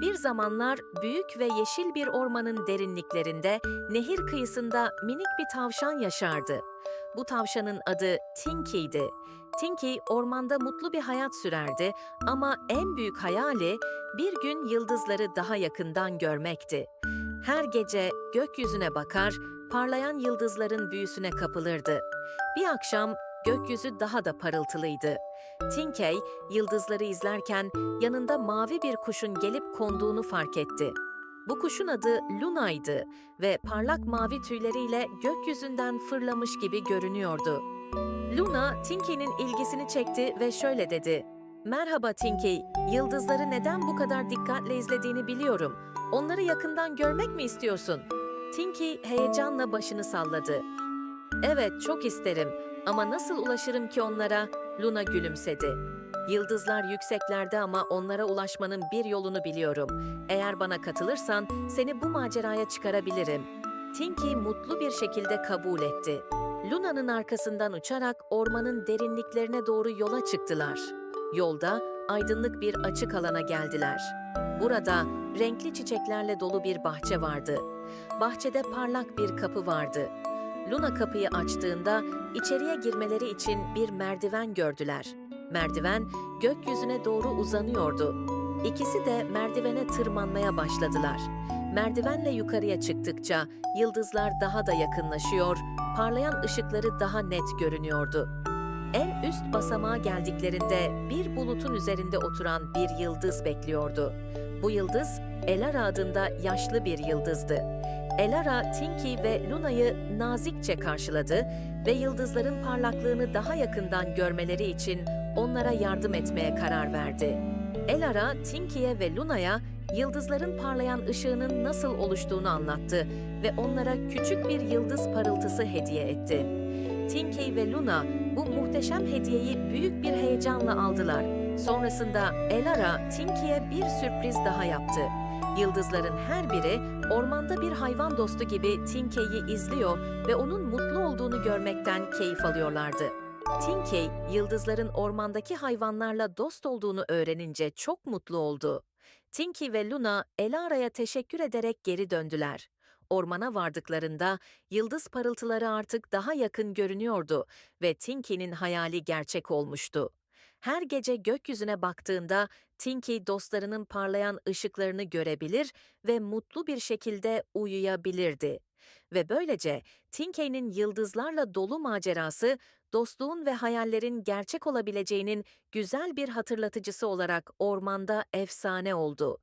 Bir zamanlar büyük ve yeşil bir ormanın derinliklerinde nehir kıyısında minik bir tavşan yaşardı. Bu tavşanın adı Tinky'ydi. Tinky ormanda mutlu bir hayat sürerdi ama en büyük hayali bir gün yıldızları daha yakından görmekti. Her gece gökyüzüne bakar, parlayan yıldızların büyüsüne kapılırdı. Bir akşam gökyüzü daha da parıltılıydı. Tinkey yıldızları izlerken yanında mavi bir kuşun gelip konduğunu fark etti. Bu kuşun adı Luna'ydı ve parlak mavi tüyleriyle gökyüzünden fırlamış gibi görünüyordu. Luna, Tinkey'nin ilgisini çekti ve şöyle dedi. Merhaba Tinkey, yıldızları neden bu kadar dikkatle izlediğini biliyorum. Onları yakından görmek mi istiyorsun? Tinkey heyecanla başını salladı. Evet, çok isterim ama nasıl ulaşırım ki onlara? Luna gülümsedi. Yıldızlar yükseklerde ama onlara ulaşmanın bir yolunu biliyorum. Eğer bana katılırsan seni bu maceraya çıkarabilirim. Tinky mutlu bir şekilde kabul etti. Luna'nın arkasından uçarak ormanın derinliklerine doğru yola çıktılar. Yolda aydınlık bir açık alana geldiler. Burada renkli çiçeklerle dolu bir bahçe vardı. Bahçede parlak bir kapı vardı. Luna kapıyı açtığında içeriye girmeleri için bir merdiven gördüler. Merdiven gökyüzüne doğru uzanıyordu. İkisi de merdivene tırmanmaya başladılar. Merdivenle yukarıya çıktıkça yıldızlar daha da yakınlaşıyor, parlayan ışıkları daha net görünüyordu. En üst basamağa geldiklerinde bir bulutun üzerinde oturan bir yıldız bekliyordu. Bu yıldız Elara adında yaşlı bir yıldızdı. Elara, Tinky ve Luna'yı nazikçe karşıladı ve yıldızların parlaklığını daha yakından görmeleri için onlara yardım etmeye karar verdi. Elara, Tinky'ye ve Luna'ya yıldızların parlayan ışığının nasıl oluştuğunu anlattı ve onlara küçük bir yıldız parıltısı hediye etti. Tinky ve Luna bu muhteşem hediyeyi büyük bir heyecanla aldılar. Sonrasında Elara, Tinky'ye bir sürpriz daha yaptı. Yıldızların her biri ormanda bir hayvan dostu gibi Tinkey'i izliyor ve onun mutlu olduğunu görmekten keyif alıyorlardı. Tinkey, yıldızların ormandaki hayvanlarla dost olduğunu öğrenince çok mutlu oldu. Tinky ve Luna Elara'ya teşekkür ederek geri döndüler. Ormana vardıklarında yıldız parıltıları artık daha yakın görünüyordu ve Tinky'nin hayali gerçek olmuştu. Her gece gökyüzüne baktığında Tinky dostlarının parlayan ışıklarını görebilir ve mutlu bir şekilde uyuyabilirdi. Ve böylece Tinkey'nin yıldızlarla dolu macerası dostluğun ve hayallerin gerçek olabileceğinin güzel bir hatırlatıcısı olarak ormanda efsane oldu.